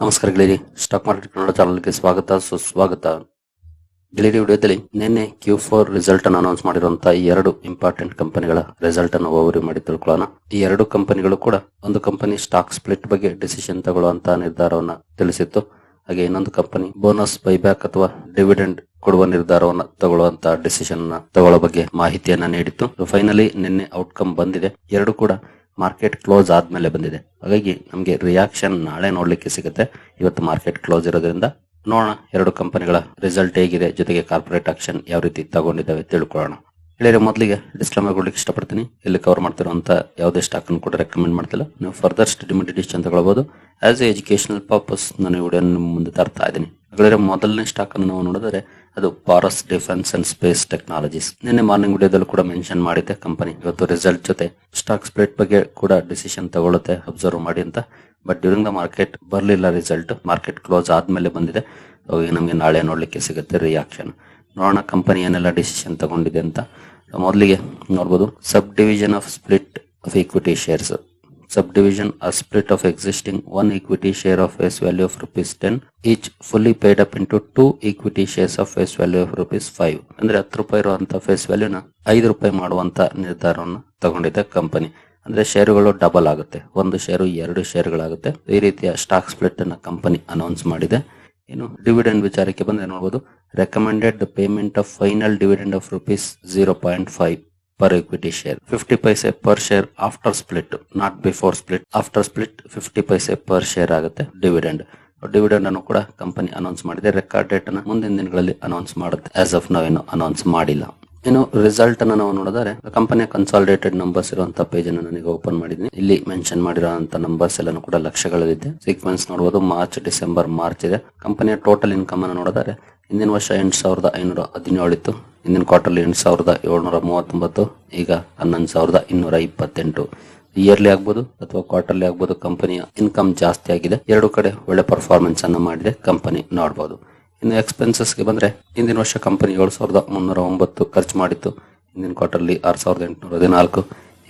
ನಮಸ್ಕಾರ ಗೆಳೆಯರಿ. Stock market Kannada ಚಾನಲ್ಗೆ ಸ್ವಾಗತ. ಸುಸ್ವಾಗತ. ಗೆಳೆಯರಿ ವಿಡಿಯೋದಲ್ಲಿ ನಿನ್ನೆ ಕ್ಯೂ ಫೋರ್ ರಿಸಲ್ಟ್ ಅನ್ನು ಅನೌನ್ಸ್ ಮಾಡಿರುವಂತಹ ಎರಡು ಇಂಪಾರ್ಟೆಂಟ್ ಕಂಪನಿಗಳ ರಿಸಲ್ಟ್ ಅನ್ನು ಓವರಿ ಮಾಡಿ ತಿಳ್ಕೊಳ್ಳೋಣ. ಈ ಎರಡು ಕಂಪನಿಗಳು ಕೂಡ ಒಂದು ಕಂಪನಿ ಸ್ಟಾಕ್ ಸ್ಪ್ಲಿಟ್ ಬಗ್ಗೆ ಡಿಸಿಷನ್ ತಗೊಳ್ಳುವಂತಹ ನಿರ್ಧಾರವನ್ನು ತಿಳಿಸಿತ್ತು. ಹಾಗೆ ಇನ್ನೊಂದು ಕಂಪನಿ ಬೋನಸ್ ಬೈಬ್ಯಾಕ್ ಅಥವಾ ಡಿವಿಡೆಂಡ್ ಕೊಡುವ ನಿರ್ಧಾರವನ್ನು ತಗೊಳ್ಳುವಂತಹ ಡಿಸಿಷನ್ ತಗೊಳ್ಳೋ ಬಗ್ಗೆ ಮಾಹಿತಿಯನ್ನ ನೀಡಿತ್ತು. ಫೈನಲಿ ನಿನ್ನೆ ಔಟ್ಕಮ್ ಬಂದಿದೆ. ಎರಡು ಕೂಡ ಮಾರ್ಕೆಟ್ ಕ್ಲೋಸ್ ಆದ್ಮೇಲೆ ಬಂದಿದೆ. ಹಾಗಾಗಿ ನಮಗೆ ರಿಯಾಕ್ಷನ್ ನಾಳೆ ನೋಡ್ಲಿಕ್ಕೆ ಸಿಗುತ್ತೆ. ಇವತ್ತು ಮಾರ್ಕೆಟ್ ಕ್ಲೋಸ್ ಇರೋದ್ರಿಂದ ನೋಡೋಣ ಎರಡು ಕಂಪನಿಗಳ ರಿಸಲ್ಟ್ ಹೇಗಿದೆ, ಜೊತೆಗೆ ಕಾರ್ಪೊರೇಟ್ ಆಕ್ಷನ್ ಯಾವ ರೀತಿ ತಗೊಂಡಿದ್ದಾವೆ ತಿಳ್ಕೊಳ್ಳೋಣ. ಹೇಳಿದ್ರೆ ಮೊದಲಿಗೆ ಡಿಸ್ಕ್ಲೇಮರ್ ಕೊಡ್ಲಿಕ್ಕೆ ಇಷ್ಟಪಡ್ತೀನಿ. ಇಲ್ಲಿ ಕವರ್ ಮಾಡ್ತಿರೋಂಥ ಯಾವುದೇ ಸ್ಟಾಕ್ ಅನ್ನು ಕೂಡ ರೆಕಮೆಂಡ್ ಮಾಡ್ತಿಲ್ಲ. ನೀವು ಫರ್ದರ್ ಸ್ಟಡಿ ಅಂತ ಹೇಳ್ಬೋದು ಆಸ್ ಎ ಎಜುಕೇಶನಲ್ ಪರ್ಪಸ್ ನಾನು ವಿಡಿಯೋ ನಿಮ್ಮ ಮುಂದೆ ತರ್ತಾ ಇದ್ದೀನಿ. ಹಾಗಾದ್ರೆ ಮೊದಲನೇ ಸ್ಟಾಕ್ ಅನ್ನು ನಾವು ನೋಡಿದ್ರೆ ಅದು Paras defence and space technologies ನಿನ್ನೆ ಮಾರ್ನಿಂಗ್ ವಿಡಿಯೋದಲ್ಲಿ ಕೂಡ ಮೆನ್ಷನ್ ಮಾಡಿದ್ದೆ ಕಂಪನಿ ಇವತ್ತು ರಿಸಲ್ಟ್ ಜೊತೆ ಸ್ಟಾಕ್ ಸ್ಪ್ಲಿಟ್ ಬಗ್ಗೆ ಕೂಡ ಡಿಸಿಷನ್ ತಗೊಳ್ಳುತ್ತೆ ಅಬ್ಸರ್ವ್ ಮಾಡಿ ಅಂತ. ಬಟ್ ಡ್ಯೂರಿಂಗ್ ದ ಮಾರ್ಕೆಟ್ ಬರಲಿಲ್ಲ ರಿಸಲ್ಟ್ ಮಾರ್ಕೆಟ್ ಕ್ಲೋಸ್ ಆದ್ಮೇಲೆ ಬಂದಿದೆ. ಅವಾಗ ನಮಗೆ ನಾಳೆ ನೋಡಲಿಕ್ಕೆ ಸಿಗುತ್ತೆ ರಿಯಾಕ್ಷನ್ ನೋಡೋಣ ಕಂಪನಿ ಏನೆಲ್ಲ ಡಿಸಿಷನ್ ತಗೊಂಡಿದೆ ಅಂತ. ಮೊದಲಿಗೆ ನೋಡ್ಬೋದು. Sub division of split of equity shares sub division of split of existing one equity share of face value of rupees ten each fully paid up into two equity shares of face value of rupees five ಅಂದ್ರೆ ಹತ್ತು ರೂಪಾಯಿ ಇರುವಂತಹ face ವ್ಯಾಲ್ಯೂನ ಐದು ರೂಪಾಯಿ ಮಾಡುವಂತ ನಿರ್ಧಾರವನ್ನು ತಗೊಂಡಿದೆ company ಅಂದ್ರೆ ಶೇರುಗಳು ಡಬಲ್ ಆಗುತ್ತೆ. ಒಂದು ಶೇರು ಎರಡು ಶೇರ್ಗಳಾಗುತ್ತೆ ಈ ರೀತಿಯ ಸ್ಟಾಕ್ ಸ್ಪ್ಲಿಟ್ ಅನ್ನ ಕಂಪನಿ ಅನೌನ್ಸ್ ಮಾಡಿದೆ. ಇನ್ನು ಡಿವಿಡೆಂಡ್ ವಿಚಾರಕ್ಕೆ ಬಂದ್ರೆ ನೋಡಬಹುದು recommended payment of final dividend of rupees zero point five per equity share fifty paise per share after split not before split after split fifty paise per share ಆಗುತ್ತೆ dividend dividend ಅನ್ನು ಕೂಡ company announce ಮಾಡಿದೆ. Record date ಅನ್ನು ಮುಂದಿನ ದಿನಗಳಲ್ಲಿ announce ಮಾಡುತ್ತೆ. As of ನಾವೇನು announce ಮಾಡಿಲ್ಲ. ಇನ್ನು ರಿಸಲ್ಟ್ ಅನ್ನು ನಾವು ನೋಡಿದ್ರೆ ಕಂಪನಿಯ ಕನ್ಸಾಲಿಡೇಟೆಡ್ ನಂಬರ್ಸ್ ಇರುವಂತಹ ಪೇಜ್ ಅನ್ನು ನನಗೆ ಓಪನ್ ಮಾಡಿದ್ದೀನಿ. ಇಲ್ಲಿ ಮೆನ್ಷನ್ ಮಾಡಿರುವಂತಹ ನಂಬರ್ಸ್ ಎಲ್ಲಾನು ಕೂಡ ಲಕ್ಷಗಳಲ್ಲಿದೆ. ಸೀಕ್ವೆನ್ಸ್ ನೋಡಬಹುದು ಮಾರ್ಚ್ ಡಿಸೆಂಬರ್ ಮಾರ್ಚ್ ಇದೆ. ಕಂಪನಿಯ ಟೋಟಲ್ ಇನ್ಕಮ್ ಅನ್ನು ನೋಡಿದರೆ, ಹಿಂದಿನ ವರ್ಷ ಎಂಟು ಸಾವಿರದ ಐನೂರ ಹದಿನೇಳು ಇತ್ತು. ಹಿಂದಿನ ಕ್ವಾರ್ಟರ್ಲಿ ಎಂಟು ಸಾವಿರದ ಏಳ್ನೂರ ಮೂವತ್ತೊಂಬತ್ತು, ಈಗ ಹನ್ನೊಂದು ಸಾವಿರದ ಇನ್ನೂರ ಇಪ್ಪತ್ತೆಂಟು. ಇಯರ್ಲಿ ಆಗ್ಬೋದು ಅಥವಾ ಕ್ವಾರ್ಟರ್ಲಿ ಆಗ್ಬೋದು ಕಂಪನಿಯ ಇನ್ಕಮ್ ಜಾಸ್ತಿ ಆಗಿದೆ. ಎರಡು ಕಡೆ ಒಳ್ಳೆ ಪರ್ಫಾರ್ಮೆನ್ಸ್ ಅನ್ನ ಮಾಡಿದೆ ಕಂಪನಿ ನೋಡಬಹುದು ಇನ್ನು ಎಕ್ಸ್ಪೆನ್ಸಸ್ಗೆ ಬಂದರೆ ಹಿಂದಿನ ವರ್ಷ ಕಂಪನಿ ಏಳು ಸಾವಿರದ ಮುನ್ನೂರ ಒಂಬತ್ತು ಖರ್ಚು ಮಾಡಿತ್ತು. ಹಿಂದಿನ ಕ್ವಾರ್ಟರ್ಲಿ ಆರು ಸಾವಿರದ ಎಂಟುನೂರ ಹದಿನಾಲ್ಕು,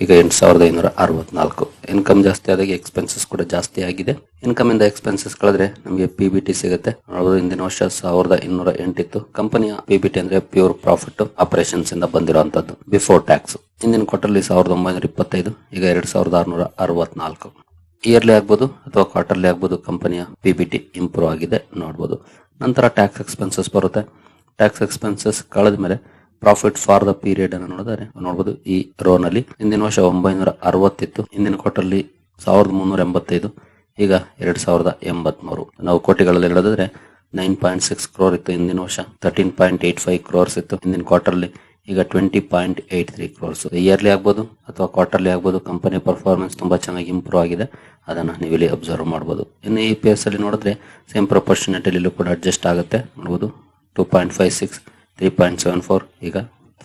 ಈಗ ಎಂಟು ಸಾವಿರದ ಐನೂರ ಅರವತ್ನಾಲ್ಕು. ಇನ್ಕಮ್ ಜಾಸ್ತಿ ಆದಾಗ ಎಕ್ಸ್ಪೆನ್ಸಸ್ ಕೂಡ ಜಾಸ್ತಿ ಆಗಿದೆ. ಇನ್ಕಮ್ ಇಂದ ಎಕ್ಸ್ಪೆನ್ಸಸ್ ಕಳೆದ್ರೆ ನಮಗೆ ಪಿ ಬಿ ಟಿ ಸಿಗುತ್ತೆ. ನೋಡಬಹುದು ಹಿಂದಿನ ವರ್ಷ ಸಾವಿರದ ಇನ್ನೂರ ಎಂಟಿತ್ತು. ಕಂಪನಿಯ ಪಿ ಬಿ ಟಿ ಅಂದ್ರೆ ಪ್ಯೂರ್ ಪ್ರಾಫಿಟ್ ಆಪರೇಷನ್ಸ್ ಇಂದ ಬಂದಿರುವಂತದ್ದು ಬಿಫೋರ್ ಟ್ಯಾಕ್ಸ್ ಹಿಂದಿನ ಕ್ವಾರ್ಟರ್ಲಿ ಸಾವಿರದ ಒಂಬೈನೂರ ಇಪ್ಪತ್ತೈದು, ಈಗ ಎರಡ್ ಸಾವಿರದ ಆರುನೂರ ಅರವತ್ನಾಲ್ಕು. ಇಯರ್ಲಿ ಆಗ್ಬೋದು ಅಥವಾ ಕ್ವಾರ್ಟರ್ಲಿ ಆಗ್ಬೋದು ಕಂಪನಿಯ ಪಿ ಬಿ ಟಿ ಇಂಪ್ರೂವ್ ಆಗಿದೆ ನೋಡಬಹುದು ನಂತರ ಟ್ಯಾಕ್ಸ್ ಎಕ್ಸ್ಪೆನ್ಸಸ್ ಬರುತ್ತೆ. ಟ್ಯಾಕ್ಸ್ ಎಕ್ಸ್ಪೆನ್ಸಸ್ ಕಳೆದ ಮೇಲೆ ಪ್ರಾಫಿಟ್ ಫಾರ್ ದ ಪೀರಿಯಡ್ ಅನ್ನು ನೋಡಿದರೆ ನೋಡಬಹುದು ಈ ರೋ ನಲ್ಲಿ ಹಿಂದಿನ ವರ್ಷ ಒಂಬೈನೂರ ಅರವತ್ತಿತ್ತು ಹಿಂದಿನ ಕ್ವಾರ್ಟರ್ಲಿ ಸಾವಿರದ ಮುನ್ನೂರ ಎಂಬತ್ತೈದು, ಈಗ ಎರಡ್ ಸಾವಿರದ ಎಂಬತ್ಮೂರು. ನಾವು ಕೋಟಿಗಳಲ್ಲಿ ಹೇಳಿದ್ರೆ ನೈನ್ ಪಾಯಿಂಟ್ ಸಿಕ್ಸ್ ಕ್ರೋರ್ ಇತ್ತು ಹಿಂದಿನ ವರ್ಷ thirteen point eight five crores ಇತ್ತು ಹಿಂದಿನ ಕ್ವಾರ್ಟರ್ಲಿ ಈಗ twenty point eight three crores yearly ಆಗ್ಬೋದು ಅಥವಾ ಕ್ವಾರ್ಟರ್ಲಿ ಆಗ್ಬೋದು ಕಂಪನಿ ಪರ್ಫಾರ್ಮೆನ್ಸ್ ತುಂಬಾ ಚೆನ್ನಾಗಿ ಇಂಪ್ರೂವ್ ಆಗಿದೆ. ಅದನ್ನ ನೀವು ಇಲ್ಲಿ ಅಬ್ಸರ್ವ್ ಮಾಡಬಹುದು ಇನ್ನು ಇ ಪಿ ಎಸ್ ಅಲ್ಲಿ ನೋಡಿದ್ರೆ ಸೇಮ್ ಪ್ರಪೋರ್ಷನೇಟಲ್ಲಿ ಕೂಡ ಅಡ್ಜಸ್ಟ್ ಆಗುತ್ತೆ. ನೋಡಬಹುದು two point five six three point seven four ಈಗ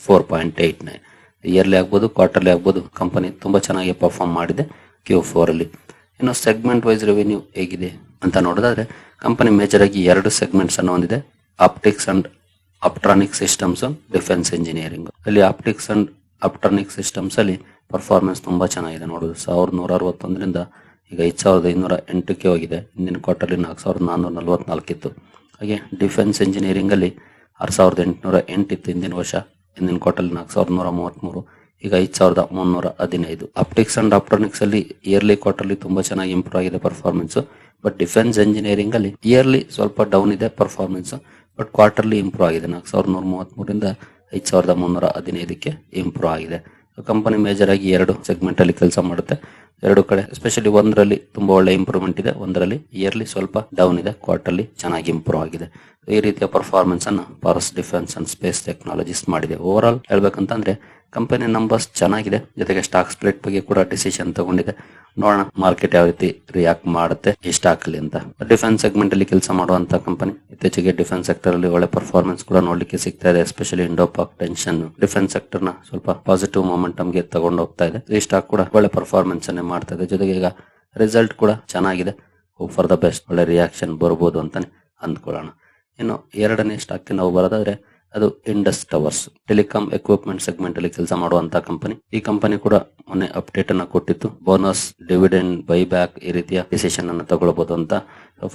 four point eight nine yearly ಆಗ್ಬೋದು ಕ್ವಾರ್ಟರ್ಲಿ ಆಗ್ಬೋದು ಕಂಪನಿ ತುಂಬಾ ಚೆನ್ನಾಗಿ ಪರ್ಫಾರ್ಮ್ ಮಾಡಿದೆ ಕ್ಯೂ ಫೋರಲ್ಲಿ ಇನ್ನು ಸೆಗ್ಮೆಂಟ್ ವೈಸ್ ರೆವೆನ್ಯೂ ಹೇಗಿದೆ ಅಂತ ನೋಡೋದಾದ್ರೆ ಕಂಪನಿ ಮೇಜರ್ ಆಗಿ ಎರಡು ಸೆಗ್ಮೆಂಟ್ಸ್ ಅನ್ನು ಹೊಂದಿದೆ optics and optronic systems defence engineering ಅಲ್ಲಿ ಆಪ್ಟಿಕ್ಸ್ ಅಂಡ್ ಆಪ್ಟ್ರಾನಿಕ್ ಸಿಸ್ಟಮ್ಸ್ ಅಲ್ಲಿ ಪರ್ಫಾರ್ಮೆನ್ಸ್ ತುಂಬಾ ಚೆನ್ನಾಗಿದೆ ನೋಡೋದು. ಸಾವಿರದ ನೂರ ಅರವತ್ತೊಂದರಿಂದ ಈಗ ಐದು ಸಾವಿರದ ಐನೂರ ಎಂಟಕ್ಕೆ ಹೋಗಿದೆ. ಹಿಂದಿನ ಕ್ವಾರ್ಟರ್ಲಿ ನಾಲ್ಕು ಸಾವಿರದ ನಾನ್ನೂರ ನಲವತ್ನಾಲ್ಕಿತ್ತು ಹಾಗೆ ಡಿಫೆನ್ಸ್ ಇಂಜಿನಿಯರಿಂಗ್ ಅಲ್ಲಿ ಆರು ಸಾವಿರದ ಎಂಟುನೂರ ಎಂಟಿತ್ತು ಹಿಂದಿನ ವರ್ಷ. ಹಿಂದಿನ ಕ್ವಾರ್ಟರ್ಲಿ ನಾಲ್ಕು ಸಾವಿರದ ನೂರ ಮೂವತ್ತ್ಮೂರು ಈಗ ಐದು ಸಾವಿರದ ಮುನ್ನೂರ ಹದಿನೈದು. ಆಪ್ಟಿಕ್ಸ್ ಅಂಡ್ ಆಪ್ಟ್ರಾನಿಕ್ಸ್ ಅಲ್ಲಿ ಇಯರ್ಲಿ ಕ್ವಾರ್ಟರ್ಲಿ ತುಂಬಾ ಚೆನ್ನಾಗಿ ಇಂಪ್ರೂವ್ ಆಗಿದೆ ಪರ್ಫಾರ್ಮೆನ್ಸ್ ಬಟ್ ಡಿಫೆನ್ಸ್ ಇಂಜಿನಿಯರಿಂಗ್ ಅಲ್ಲಿ ಇಯರ್ಲಿ ಸ್ವಲ್ಪ ಡೌನ್ ಇದೆ ಪರ್ಫಾರ್ಮೆನ್ಸ್ ಬಟ್ ಕ್ವಾರ್ಟರ್ಲಿ ಇಂಪ್ರೂವ್ ಆಗಿದೆ. ನಾಲ್ಕು ಸಾವಿರದ ನೂರ ಮೂವತ್ಮೂರಿಂದ ಐದು ಸಾವಿರದ ಮುನ್ನೂರ ಹದಿನೈದಕ್ಕೆ ಇಂಪ್ರೂವ್ ಆಗಿದೆ. ಕಂಪನಿ ಮೇಜರ್ ಆಗಿ ಎರಡು ಸೆಗ್ಮೆಂಟ್ ಅಲ್ಲಿ ಕೆಲಸ ಮಾಡುತ್ತೆ. ಎರಡು ಕಡೆ ಎಸ್ಪೆಷಲಿ ಒಂದರಲ್ಲಿ ತುಂಬಾ ಒಳ್ಳೆ ಇಂಪ್ರೂವ್ಮೆಂಟ್ ಇದೆ, ಒಂದರಲ್ಲಿ ಇಯರ್ಲಿ ಸ್ವಲ್ಪ ಡೌನ್ ಇದೆ ಕ್ವಾರ್ಟರ್ಲಿ ಚೆನ್ನಾಗಿ ಇಂಪ್ರೂವ್ ಆಗಿದೆ. ಈ ರೀತಿಯ ಪರ್ಫಾರ್ಮೆನ್ಸ್ ಅನ್ನು Paras defence and space technologist ಮಾಡಿದೆ. ಓವರ್ ಆಲ್ ಹೇಳ್ಬೇಕಂತಂದ್ರೆ ಕಂಪನಿ ನಂಬರ್ಸ್ ಚೆನ್ನಾಗಿದೆ. ಜೊತೆಗೆ ಸ್ಟಾಕ್ ಸ್ಪ್ಲಿಟ್ ಬಗ್ಗೆ ಕೂಡ ಡಿಸಿಷನ್ ತಗೊಂಡಿದೆ. ನೋಡೋಣ ಮಾರ್ಕೆಟ್ ಯಾವ ರೀತಿ ರಿಯಾಕ್ಟ್ ಮಾಡುತ್ತೆ ಈ ಸ್ಟಾಕ್ ಅಲ್ಲಿ ಅಂತ. ಡಿಫೆನ್ಸ್ ಸೆಗ್ಮೆಂಟ್ ಅಲ್ಲಿ ಕೆಲಸ ಮಾಡುವಂತ ಕಂಪನಿ ಇತ್ತೀಚೆಗೆ ಡಿಫೆನ್ಸ್ ಸೆಕ್ಟರ್ ಅಲ್ಲಿ ಒಳ್ಳೆ ಪರ್ಫಾರ್ಮೆನ್ಸ್ ಕೂಡ ನೋಡ್ಲಿಕ್ಕೆ ಸಿಗ್ತಾ ಇದೆ especially Indo Pak tension defence ಸೆಕ್ಟರ್ನ ಸ್ವಲ್ಪ ಪಾಸಿಟಿವ್ ಮೊಮೆಂಟಮ್ಗೆ ತಗೊಂಡು ಹೋಗ್ತಾ ಇದೆ. ಈ ಸ್ಟಾಕ್ ಕೂಡ ಒಳ್ಳೆ ಪರ್ಫಾರ್ಮೆನ್ಸ್ ಅನ್ನೇ ಮಾಡ್ತಾ ಇದೆ. ಜೊತೆಗೆ ಈಗ ರಿಸಲ್ಟ್ ಕೂಡ ಚೆನ್ನಾಗಿದೆ. ಫಾರ್ ದ ಬೆಸ್ಟ್ ಒಳ್ಳೆ ರಿಯಾಕ್ಷನ್ ಬರ್ಬೋದು ಅಂತಾನೆ ಅಂದ್ಕೊಳ್ಳೋಣ. ಇನ್ನು ಎರಡನೇ ಸ್ಟಾಕ್ ನಾವು ಬರೋದಾದ್ರೆ ಅದು Indus towers telecom equipment segment ಅಲ್ಲಿ ಕೆಲಸ ಮಾಡುವಂತ ಕಂಪನಿ ಈ ಕಂಪನಿ ಕೂಡ ಮೊನ್ನೆ ಅಪ್ಡೇಟ್ ಅನ್ನ ಕೊಟ್ಟಿತ್ತು. ಬೋನಸ್ ಡಿವಿಡೆಂಡ್ ಬೈಬ್ಯಾಕ್ ಈ ರೀತಿಯ ಡಿಸಿಷನ್ ಅನ್ನು ತಗೊಳ್ಬಹುದು ಅಂತ.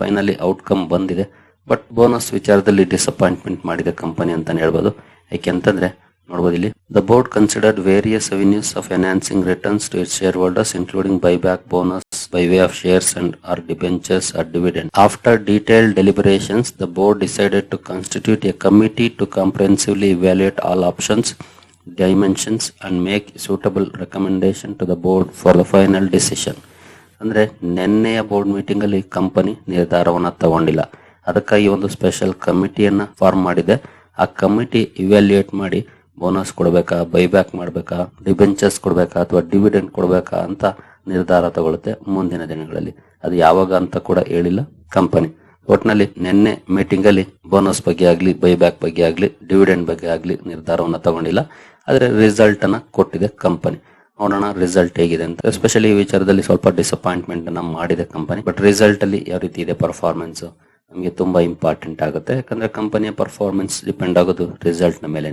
ಫೈನಲಿ ಔಟ್ಕಮ್ ಬಂದಿದೆ. ಬಟ್ ಬೋನಸ್ ವಿಚಾರದಲ್ಲಿ ಡಿಸಪಾಯಿಂಟ್ಮೆಂಟ್ ಮಾಡಿದ ಕಂಪನಿ ಅಂತಾನೆ ಹೇಳ್ಬೋದು. ಯಾಕೆಂತಂದ್ರೆ ನೋಡಬಹುದು ಇಲ್ಲಿ the board considered various avenues of enhancing returns to it share holders including buyback bonus by way of shares and or debentures or dividend. After detailed deliberations, the board decided to constitute a committee to comprehensively evaluate all options, dimensions and make suitable recommendation to the board for the final decision. ಅಂದರೆ ನಿನ್ನೆಯ board ಮೀಟಿಂಗಲ್ಲಿ company ನಿರ್ಧಾರವನ್ನು ತಗೊಂಡಿಲ್ಲ ಅದಕ್ಕಾಗಿ ಒಂದು special ಕಮಿಟಿಯನ್ನು form ಮಾಡಿದೆ ಆ committee evaluate ಮಾಡಿ bonus ಕೊಡಬೇಕಾ? ಬೈಬ್ಯಾಕ್ ಮಾಡಬೇಕಾ? ಡಿಬೆಂಚರ್ಸ್ ಕೊಡಬೇಕಾ? ಅಥವಾ ಡಿವಿಡೆಂಡ್ ಕೊಡಬೇಕಾ ಅಂತ ನಿರ್ಧಾರ ತಗೊಳುತ್ತೆ ಮುಂದಿನ ದಿನಗಳಲ್ಲಿ. ಅದು ಯಾವಾಗ ಅಂತ ಕೂಡ ಹೇಳಿಲ್ಲ ಕಂಪನಿ ಒಟ್ನಲ್ಲಿ ನಿನ್ನೆ ಮೀಟಿಂಗ್ ಅಲ್ಲಿ ಬೋನಸ್ ಬಗ್ಗೆ ಆಗಲಿ ಬೈಬ್ಯಾಕ್ ಬಗ್ಗೆ ಆಗಲಿ ಡಿವಿಡೆಂಡ್ ಬಗ್ಗೆ ಆಗಲಿ ನಿರ್ಧಾರವನ್ನು ತಗೊಂಡಿಲ್ಲ. ಆದರೆ ರಿಸಲ್ಟ್ ಅನ್ನ ಕೊಟ್ಟಿದೆ ಕಂಪನಿ ನೋಡೋಣ ರಿಸಲ್ಟ್ ಹೇಗಿದೆ ಅಂತ. ಎಸ್ಪೆಷಲಿ ಈ ವಿಚಾರದಲ್ಲಿ ಸ್ವಲ್ಪ ಡಿಸಪಾಯಿಂಟ್ಮೆಂಟ್ ಅನ್ನ ಮಾಡಿದೆ ಕಂಪನಿ ಬಟ್ ರಿಸಲ್ಟ್ ಅಲ್ಲಿ ಯಾವ ರೀತಿ ಇದೆ ಪರ್ಫಾರ್ಮೆನ್ಸ್ ನಮಗೆ ತುಂಬಾ ಇಂಪಾರ್ಟೆಂಟ್ ಆಗುತ್ತೆ. ಯಾಕಂದ್ರೆ ಕಂಪನಿಯ ಪರ್ಫಾರ್ಮೆನ್ಸ್ ಡಿಪೆಂಡ್ ಆಗೋದು ರಿಸಲ್ಟ್ನ ಮೇಲೆ.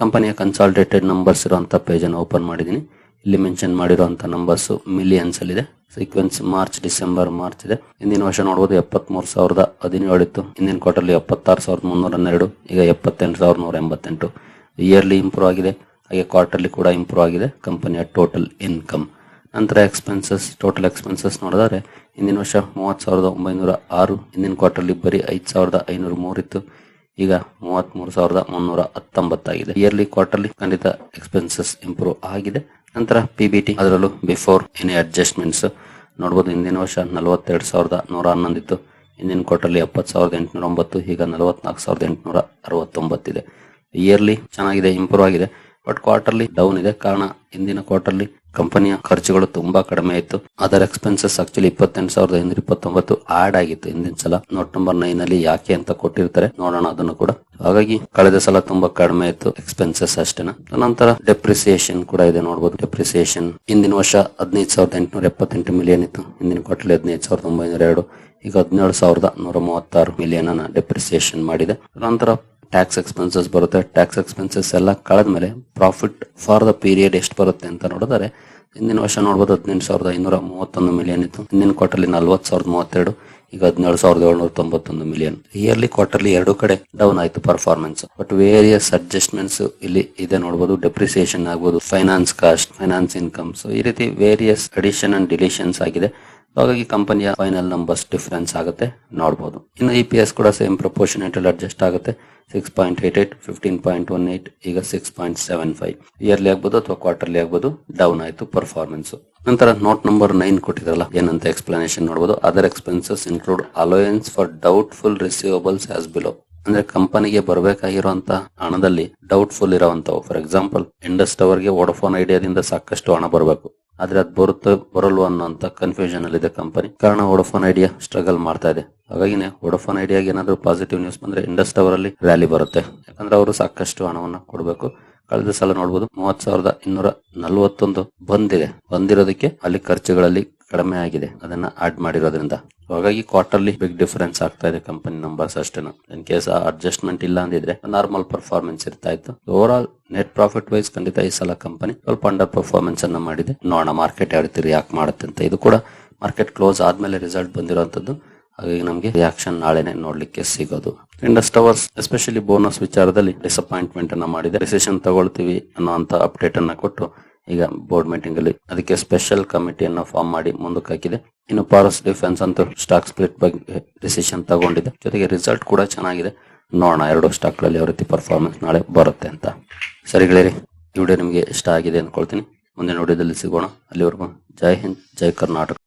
ಕಂಪನಿಯ ಕನ್ಸಾಲ್ಟೇಟೆಡ್ ನಂಬರ್ಸ್ ಇರುವಂಥ ಪೇಜನ್ನು ಓಪನ್ ಮಾಡಿದ್ದೀನಿ. ಇಲ್ಲಿ ಮೆನ್ಷನ್ ಮಾಡಿರುವಂಥ ನಂಬರ್ಸು ಮಿಲಿಯನ್ಸ್ ಅಲ್ಲಿ ಇದೆ ಸೀಕ್ವೆನ್ಸ್ ಮಾರ್ಚ್ ಡಿಸೆಂಬರ್ ಮಾರ್ಚ್ ಇದೆ. ಹಿಂದಿನ ವರ್ಷ ನೋಡಬಹುದು ಎಪ್ಪತ್ಮೂರು ಸಾವಿರದ ಹದಿನೇಳು ಇತ್ತು ಹಿಂದಿನ ಕ್ವಾರ್ಟರ್ಲಿ ಎಪ್ಪತ್ತಾರು ಸಾವಿರದ ಮುನ್ನೂರ ಹನ್ನೆರಡು, ಈಗ ಎಪ್ಪತ್ತೆಂಟು ಸಾವಿರದ ನೂರ ಎಂಬತ್ತೆಂಟು. ಇಯರ್ಲಿ ಇಂಪ್ರೂವ್ ಆಗಿದೆ. ಹಾಗೆ ಕ್ವಾರ್ಟರ್ಲಿ ಕೂಡ ಇಂಪ್ರೂವ್ ಆಗಿದೆ. ಕಂಪನಿಯ ಟೋಟಲ್ ಇನ್ಕಮ್ ನಂತರ ಎಕ್ಸ್ಪೆನ್ಸಸ್ ಟೋಟಲ್ ಎಕ್ಸ್ಪೆನ್ಸಸ್ ನೋಡಿದ್ರೆ, ಹಿಂದಿನ ವರ್ಷ ಮೂವತ್ತು ಸಾವಿರದ ಒಂಬೈನೂರ ಆರು, ಹಿಂದಿನ ಕ್ವಾರ್ಟರ್ಲಿ ಬರೀ ಐದು ಸಾವಿರದ ಐನೂರ ಮೂರಿತ್ತು ಈಗ ಮೂವತ್ತ್ ಮೂರು ಸಾವಿರದ ಮುನ್ನೂರ ಹತ್ತೊಂಬತ್ತಾಗಿದೆ. ಇಯರ್ಲಿ ಕ್ವಾರ್ಟರ್ಲಿ ಖಂಡಿತ ಎಕ್ಸ್ಪೆನ್ಸಸ್ ಇಂಪ್ರೂವ್ ಆಗಿದೆ. ನಂತರ ಪಿ ಬಿ ಟಿ ಅದರಲ್ಲೂ ಬಿಫೋರ್ ಎನಿ ಅಡ್ಜಸ್ಟ್ಮೆಂಟ್ಸ್ ನೋಡಬಹುದು ಹಿಂದಿನ ವರ್ಷ ನಲವತ್ತೆರಡು ಸಾವಿರದ ನೂರ ಹನ್ನೊಂದಿತ್ತು, ಹಿಂದಿನ ಕ್ವಾರ್ಟರ್ಲಿ ಎಪ್ಪತ್ತು ಸಾವಿರದ ಎಂಟುನೂರ ಒಂಬತ್ತು, ಈಗ ನಲವತ್ನಾಲ್ಕು ಸಾವಿರದ ಎಂಟುನೂರ ಅರವತ್ತೊಂಬತ್ತಿದೆ. ಇಯರ್ಲಿ ಚೆನ್ನಾಗಿದೆ ಇಂಪ್ರೂವ್ ಆಗಿದೆ ಬಟ್ ಕ್ವಾರ್ಟರ್ಲಿ ಡೌನ್ ಇದೆ. ಕಾರಣ ಹಿಂದಿನ ಕ್ವಾರ್ಟರ್ಲಿ ಕಂಪನಿಯ ಖರ್ಚುಗಳು ತುಂಬಾ ಕಡಿಮೆ ಇತ್ತು ಅದರ ಎಕ್ಸ್ಪೆನ್ಸಸ್ ಆಕ್ಚುಲಿ ಇಪ್ಪತ್ತೆಂಟು ಸಾವಿರದ ಐನೂರ ಇಪ್ಪತ್ತೊಂಬತ್ತು ಆಡ್ ಆಗಿತ್ತು ಹಿಂದಿನ ಸಲ. ನೋಟ್ ನಂಬರ್ ನೈನ್ ಅಲ್ಲಿ ಯಾಕೆ ಅಂತ ಕೊಟ್ಟಿರ್ತಾರೆ. ನೋಡೋಣ ಅದನ್ನು ಕೂಡ. ಹಾಗಾಗಿ ಕಳೆದ ಸಲ ತುಂಬಾ ಕಡಿಮೆ ಇತ್ತು ಎಕ್ಸ್ಪೆನ್ಸಸ್ ಅಷ್ಟೇನ? ನಂತರ ಡೆಪ್ರಿಸಿಯೇಷನ್ ಕೂಡ ಇದೆ ನೋಡಬಹುದು ಡೆಪ್ರಿಸಿಯೇಷನ್ ಹಿಂದಿನ ವರ್ಷ ಹದಿನೈದು ಸಾವಿರದ ಎಂಟುನೂರ ಎಪ್ಪತ್ತೆಂಟು ಮಿಲಿಯನ್ ಇತ್ತು. ಹಿಂದಿನ ಕ್ವಾರ್ಟರ್ಲಿ ಹದಿನೈದು ಸಾವಿರದ ಒಂಬೈನೂರ ಎರಡು. ಈಗ ಹದಿನೇಳು ಸಾವಿರದ ನೂರ ಮೂವತ್ತಾರು ಮಿಲಿಯನ್ ಅನ್ನ ಡೆಪ್ರಿಸಿಯೇಷನ್ ಮಾಡಿದೆ. ನಂತರ ಟ್ಯಾಕ್ಸ್ ಎಕ್ಸ್ಪೆನ್ಸಸ್ ಬರುತ್ತೆ. ಟ್ಯಾಕ್ಸ್ ಎಕ್ಸ್ಪೆನ್ಸಸ್ ಎಲ್ಲ ಕಳೆದ್ಮೇಲೆ ಪ್ರಾಫಿಟ್ ಫಾರ್ ದ ಪೀರಿಯಡ್ ಎಷ್ಟು ಬರುತ್ತೆ ಅಂತ ನೋಡಿದರೆ ಹಿಂದಿನ ವರ್ಷ ನೋಡಬಹುದು ಹದಿನೆಂಟು ಸಾವಿರದ ಐನೂರ ಮೂವತ್ತೊಂದು ಮಿಲಿಯನ್ ಇತ್ತು. ಹಿಂದಿನ ಕ್ವಾರ್ಟರ್ಲಿ ನಲ್ವತ್ತು ಸಾವಿರದ ಮೂವತ್ತೆರಡು, ಈಗ ಹದಿನೇಳು ಸಾವಿರದ ಏಳ್ನೂರ ತೊಂಬತ್ತೊಂದು ಮಿಲಿಯನ್ ಇಯರ್ಲಿ ಕ್ವಾರ್ಟರ್ಲಿ ಎರಡು ಕಡೆ ಡೌನ್ ಆಯಿತು ಪರ್ಫಾರ್ಮೆನ್ಸ್ ಬಟ್ ವೇರಿಯಸ್ ಅಡ್ಜಸ್ಟ್ಮೆಂಟ್ಸ್ ಇಲ್ಲಿ ಇದೆ ನೋಡಬಹುದು ಡೆಪ್ರಿಸಿಯೇಷನ್ ಆಗ್ಬೋದು finance cost finance income so ಈ ರೀತಿ ವೇರಿಯಸ್ ಅಡಿಷನ್ ಅಂಡ್ ಡಿಲಿಷನ್ಸ್ ಆಗಿದೆ. ಹಾಗಾಗಿ ಕಂಪನಿಯ ಫೈನಲ್ ನಂಬರ್ಸ್ ಡಿಫರೆನ್ಸ್ ಆಗುತ್ತೆ. ನೋಡಬಹುದು ಇನ್ನು ಇ ಪಿ ಎಸ್ ಕೂಡ ಸೇಮ್ ಪ್ರಪೋರ್ಷನೇಟ್ ಅಲ್ಲಿ ಅಡ್ಜಸ್ಟ್ ಆಗುತ್ತೆ. Six point eight eight fifteen point one eight ಈಗ six point seven five yearly ಆಗ್ಬೋದು ಅಥವಾ ಕ್ವಾರ್ಟರ್ಲಿ ಆಗ್ಬೋದು ಡೌನ್ ಆಯಿತು ಪರ್ಫಾರ್ಮೆನ್ಸ್ ನಂತರ ನೋಟ್ ನಂಬರ್ ನೈನ್ ಕೊಟ್ಟಿದ್ರಲ್ಲ, ಏನಂತ ಎಕ್ಸ್ಪ್ಲನೇಷನ್ ನೋಡಬಹುದು other expenses include allowance for doubtful receivables as below ಅಂದ್ರೆ ಕಂಪನಿಗೆ ಬರಬೇಕಾಗಿರುವಂತಹ ಹಣದಲ್ಲಿ ಡೌಟ್ಫುಲ್ ಇರುವಂತವು. ಫಾರ್ ಎಕ್ಸಾಂಪಲ್ ಇಂಡಸ್ ಟವರ್ಗೆ ವೋಡಫೋನ್ ಐಡಿಯಾದಿಂದ ಸಾಕಷ್ಟು ಹಣ ಬರಬೇಕು. ಆದ್ರೆ ಅದು ಬರುತ್ತೆ ಬರಲ್ವ ಅನ್ನೋಂತ ಕನ್ಫ್ಯೂಷನ್ ಅಲ್ಲಿ ಇದೆ ಕಂಪನಿ ಕಾರಣ ವೋಡಫೋನ್ ಐಡಿಯಾ ಸ್ಟ್ರಗಲ್ ಮಾಡ್ತಾ ಇದೆ. ಹಾಗಾಗಿನೇ ವೋಡಫೋನ್ ಐಡಿಯಾಗೆ ಏನಾದ್ರು ಪಾಸಿಟಿವ್ ನ್ಯೂಸ್ ಬಂದ್ರೆ ಇಂಡಸ್ ಟವರ್ ಅಲ್ಲಿ ರ್ಯಾಲಿ ಬರುತ್ತೆ. ಯಾಕಂದ್ರೆ ಅವರು ಸಾಕಷ್ಟು ಹಣವನ್ನು ಕೊಡಬೇಕು. ಕಳೆದ ಸಲ ನೋಡಬಹುದು ಮೂವತ್ ಸಾವಿರದ ಇನ್ನೂರ ನಲವತ್ತೊಂದು ಬಂದಿದೆ. ಬಂದಿರೋದಕ್ಕೆ ಅಲ್ಲಿ ಖರ್ಚುಗಳಲ್ಲಿ ಕಡಿಮೆ ಆಗಿದೆ. ಅದನ್ನ ಆಡ್ ಮಾಡಿರೋದ್ರಿಂದ. ಹಾಗಾಗಿ ಕ್ವಾರ್ಟರ್ಲಿ ಬಿಗ್ ಡಿಫರೆನ್ಸ್ ಆಗ್ತಾ ಇದೆ ಕಂಪನಿ ನಂಬರ್ಸ್ ಅಷ್ಟೇನು. ಇನ್ ಕೇಸ್ ಅಡ್ಜಸ್ಟ್ಮೆಂಟ್ ಇಲ್ಲ ಅಂದಿದ್ರೆ ನಾರ್ಮಲ್ ಪರ್ಫಾರ್ಮೆನ್ಸ್ ಇರ್ತಾ ಇತ್ತು. Over all net profit wise ಖಂಡಿತ ಈ ಸಲ ಕಂಪನಿ ಸ್ವಲ್ಪ ಅಂಡರ್ ಪರ್ಫಾರ್ಮೆನ್ಸ್ ಅನ್ನ ಮಾಡಿದೆ. ನೋಡೋಣ ಮಾರ್ಕೆಟ್ ಯಾವ ರೀತಿ ರಿಯಾಕ್ಟ್ ಮಾಡುತ್ತೆ ಅಂತ. ಇದು ಕೂಡ ಮಾರ್ಕೆಟ್ ಕ್ಲೋಸ್ ಆದ್ಮೇಲೆ ರಿಸಲ್ಟ್ ಬಂದಿರುವಂತದ್ದು ಹಾಗಾಗಿ ನಮಗೆ ರಿಯಾಕ್ಷನ್ ನಾಳೆನೆ ನೋಡ್ಲಿಕ್ಕೆ ಸಿಗೋದು. ಇಂಡಸ್ ಟವರ್ಸ್ ಎಸ್ಪೆಷಲಿ ಬೋನಸ್ ವಿಚಾರದಲ್ಲಿ ಡಿಸಪಾಯಿಂಟ್ಮೆಂಟ್ ಅನ್ನ ಮಾಡಿದೆ. ಡಿಸಿಷನ್ ತಗೊಳ್ತೀವಿ ಅನ್ನೋಂತ ಅಪ್ಡೇಟ್ ಅನ್ನ ಕೊಟ್ಟು ಈಗ ಬೋರ್ಡ್ ಮೀಟಿಂಗ್ ಅಲ್ಲಿ ಅದಕ್ಕೆ ಸ್ಪೆಷಲ್ ಕಮಿಟಿಯನ್ನು ಫಾರ್ಮ್ ಮಾಡಿ ಮುಂದಕ್ಕೆ ಹಾಕಿದೆ. ಇನ್ನು ಪಾರಸ್ ಡಿಫೆನ್ಸ್ ಅಂತ ಸ್ಟಾಕ್ ಸ್ಪ್ಲಿಟ್ ಬಗ್ಗೆ ಡಿಸಿಷನ್ ತಗೊಂಡಿದೆ. ಜೊತೆಗೆ ರಿಸಲ್ಟ್ ಕೂಡ ಚೆನ್ನಾಗಿದೆ. ನೋಡೋಣ, ಎರಡು ಸ್ಟಾಕ್ಗಳಲ್ಲಿ ಯಾವ ರೀತಿ ಪರ್ಫಾರ್ಮೆನ್ಸ್ ನಾಳೆ ಬರುತ್ತೆ ಅಂತ. ಸರಿ ಗೆಳೆಯರಿ, ಈ ವಿಡಿಯೋ ನಿಮಗೆ ಇಷ್ಟ ಆಗಿದೆ ಅನ್ಕೊಳ್ತೀನಿ ಮುಂದಿನ ವಿಡಿಯೋದಲ್ಲಿ ಸಿಗೋಣ. ಅಲ್ಲಿವರೆಗೂ ಜೈ ಹಿಂದ್, ಜೈ ಕರ್ನಾಟಕ.